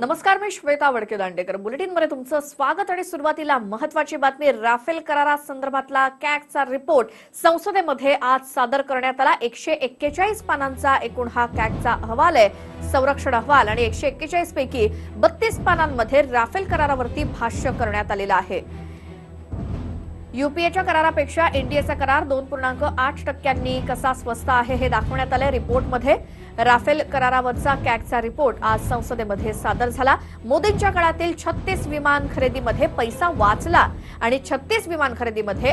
नमस्कार मी श्वेता वडके दांडेकर. बुलेटिनमध्ये तुमचं स्वागत आणि सुरुवातीला महत्वाची बातमी राफेल करारा संदर्भातला कॅगचा रिपोर्ट संसदेमध्ये आज सादर करण्यात आला. एकशे एक्केचाळीस पानांचा एकूण हा कॅगचा अहवाल आहे. संरक्षण अहवाल आणि एकशे एक्केचाळीस पैकी बत्तीस पानांमध्ये राफेल करारावरती भाष्य करण्यात आलेलं आहे. युपीएच्या करारापेक्षा एनडीएचा करार दोन पूर्णांक आठ टक्क्यांनी कसा स्वस्त आहे हे दाखवण्यात आलंय. रिपोर्टमध्ये राफेल करारावरचा कॅगचा रिपोर्ट आज संसदेमध्ये सादर झाला. मोदींच्या काळातील छत्तीस विमान खरेदीमध्ये पैसा वाचला आणि छत्तीस विमान खरेदीमध्ये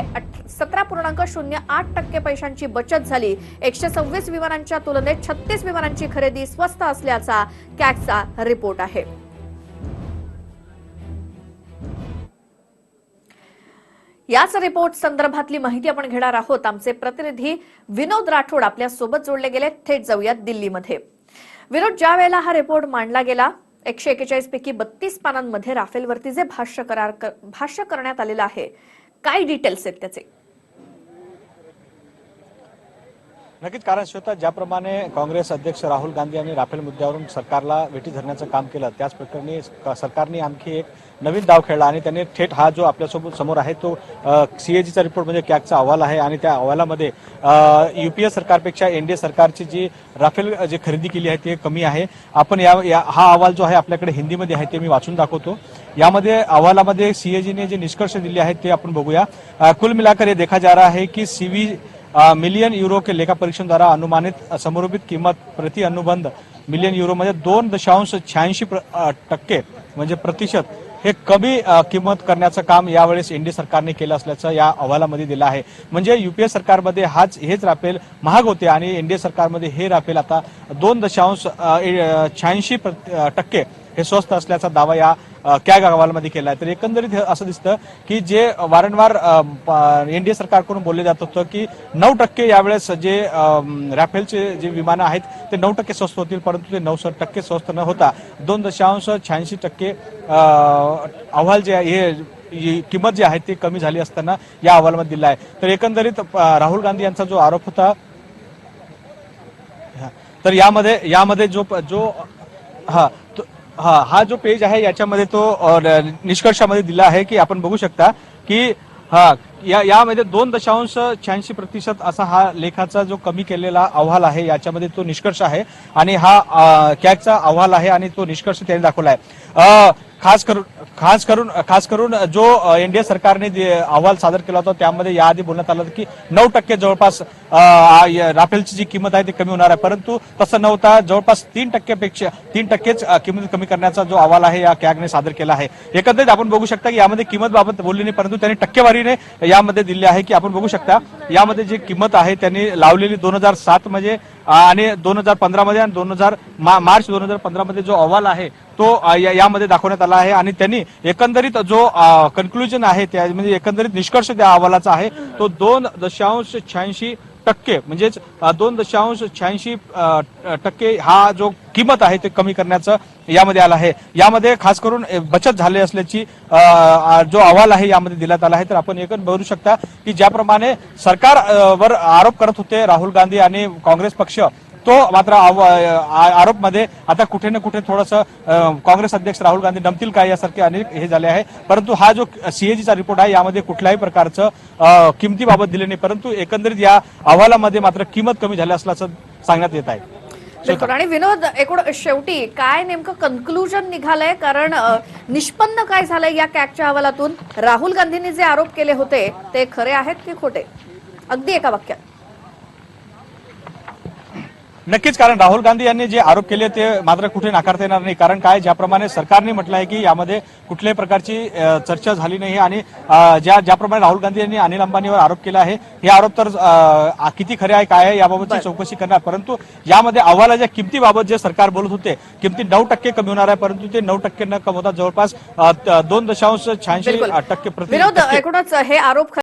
सतरा पूर्णांक शून्य आठ टक्के पैशांची बचत झाली. एकशे सव्वीस विमानांच्या तुलनेत छत्तीस विमानांची खरेदी स्वस्त असल्याचा कॅगचा रिपोर्ट आहे. याच रिपोर्ट संदर्भातली माहिती आपण घेणार आहोत. आमचे प्रतिनिधी विनोद राठोड आपल्यासोबत जोडले गेले थेट जाऊयात दिल्लीमध्ये. विनोद ज्या वेळेला हा रिपोर्ट मांडला गेला एकशे एकेचाळीस पैकी बत्तीस पानांमध्ये राफेलवरती जे भाष्य करार भाष्य करण्यात आलेलं आहे काय डिटेल्स आहेत त्याचे? नक्कीच कारण श्वेता ज्याप्रमाणे काँग्रेस अध्यक्ष राहुल गांधी यांनी राफेल मुद्द्यावरून सरकारला वेठी धरण्याचं काम केलं त्याच प्रकरणी सरकारने आणखी एक नवीन डाव खेळला आणि त्यांनी थेट हा जो आपल्यासोबत समोर आहे तो सीएजीचा रिपोर्ट म्हणजे कॅगचा अहवाल आहे आणि त्या अहवालामध्ये युपीए सरकारपेक्षा एनडीए सरकारची जी राफेल जी खरेदी केली आहे ती कमी आहे. आपण या या- हा अहवाल जो आहे आपल्याकडे हिंदीमध्ये आहे ते मी वाचून दाखवतो. यामध्ये अहवालामध्ये सीएजीने जे निष्कर्ष दिले आहेत ते आपण बघूया. कुल मिलाकर हे देखा जा रहा है की सीवी मिलियन युरो के लेखा परीक्षण द्वारा अनुमानित समरूपित किंमत प्रति अनुबंध मिलियन युरो म्हणजे दोन दशांश शहाऐंशी प्र- टक्के म्हणजे प्रतिशत हे कमी किंमत करण्याचं काम यावेळेस एनडीए सरकारने केलं असल्याचं या अहवालामध्ये दिलं आहे. म्हणजे युपीए सरकारमध्ये हाच हेच राफेल महाग होते आणि एनडीए सरकारमध्ये हे राफेल आता दोन दशांश शहाऐंशी टक्के. हे स्वस्त असल्याचा दावा या कॅग अहवालामध्ये केला आहे तर एकंदरीत असं दिसतं की जे वारंवार एनडीए सरकारकडून बोलले जात होतं की नऊ टक्के यावेळेस जे रॅफेलचे राफेलचे जे विमानं आहेत ते नऊ टक्के स्वस्त होतील परंतु ते नऊ टक्के स्वस्त न होता दोन दशांश शहाऐंशी टक्के अहवाल जे आहे हे किंमत जी आहे ती कमी झाली असताना या अहवालामध्ये दिला आहे तर एकंदरीत राहुल गांधी यांचा जो आरोप होता तर यामध्ये यामध्ये जो जो हा हा हा जो पेज आहे याच्यामध्ये तो निष्कर्षामध्ये दिला आहे की आपण बघू शकता की हा या यामध्ये दोन दशांश शहाऐंशी प्रतिशत असा हा लेखाचा जो कमी केलेला अहवाल आहे याच्यामध्ये तो निष्कर्ष आहे आणि हा कॅगचा अहवाल आहे आणि तो निष्कर्ष त्यांनी दाखवला आहे. खास करून खास करून खास करून जो एनडीए सरकारने अहवाल सादर केला होता त्यामध्ये याआधी बोलण्यात आलं की नऊ टक्के जवळपास राफेलची जी किंमत आहे ती कमी होणार आहे. परंतु तसं नव्हता जवळपास तीन टक्क्यापेक्षा तीन टक्केच किंमत कमी करण्याचा जो अहवाल आहे या कॅगने सादर केला आहे. एकंदरीत आपण बघू शकता की यामध्ये किंमत बाबत बोलली नाही परंतु त्यांनी टक्केवारीने यामध्ये दिली आहे की आपण बघू शकता यामध्ये जी किंमत आहे त्यांनी लावलेली दोन हजार सात म्हणजे, मध्ये आणि दोन हजार पंधरामध्ये आणि दोन हजार मार्च दोन हजार पंधरामध्ये जो अहवाल आहे तो या- यामध्ये दाखवण्यात आला आहे आणि त्यांनी एकंदरीत जो कन्क्लुजन आहे त्या म्हणजे एकंदरीत निष्कर्ष त्या अहवालाचा आहे तो दोन दशांश शहाऐंशी टक्के म्हणजेच दोन दशांश शहाऐंशी टक्के हा जो किंमत आहे ते कमी करण्याचं यामध्ये आलं आहे. यामध्ये खास करून बचत झाली असल्याची जो अहवाल आहे यामध्ये दिल्यात आला आहे तर आपण एकच बघू शकता की ज्याप्रमाणे सरकार वर आरोप करत होते राहुल गांधी आणि काँग्रेस पक्ष तो मात्र आरोपमध्ये आता कुठे ना कुठे थोडस काँग्रेस अध्यक्ष राहुल गांधी नमतील काय यासारखे अनेक हे झाले आहे. परंतु हा जो सीएजीचा रिपोर्ट आहे यामध्ये कुठल्याही प्रकारचं किमतीबाबत दिले नाही. परंतु एकंदरीत या अहवालामध्ये मात्र किंमत कमी झाली असल्याचं सांगण्यात येत आहे. बिलकुल. आणि विनोद एकूण शेवटी काय नेमकं कन्क्लुजन निघालंय? कारण निष्पन्न काय झालंय या कॅगच्या अहवालातून? राहुल गांधींनी जे आरोप केले होते ते खरे आहेत की खोटे? अगदी एका वाक्यात. नक्कीच कारण राहुल गांधी यांनी जे आरोप केले ते मात्र कुठे नाकारता येणार नाही. कारण काय ज्याप्रमाणे सरकारने म्हटलं आहे की यामध्ये कुठल्याही प्रकारची चर्चा झाली नाही आणि ज्या ज्याप्रमाणे राहुल गांधी यांनी अनिल अंबानीवर आरोप केला आहे हे आरोप तर किती खरे आहे काय आहे याबाबतची चौकशी करणार. परंतु यामध्ये अहवालाच्या किमतीबाबत जे सरकार बोलत होते किमती नऊ टक्के कमी होणार आहे परंतु ते नऊ टक्के न कमवता जवळपास दोन दशांश शहाऐंशी बिलकुल. टक्के प्रति हे आरोप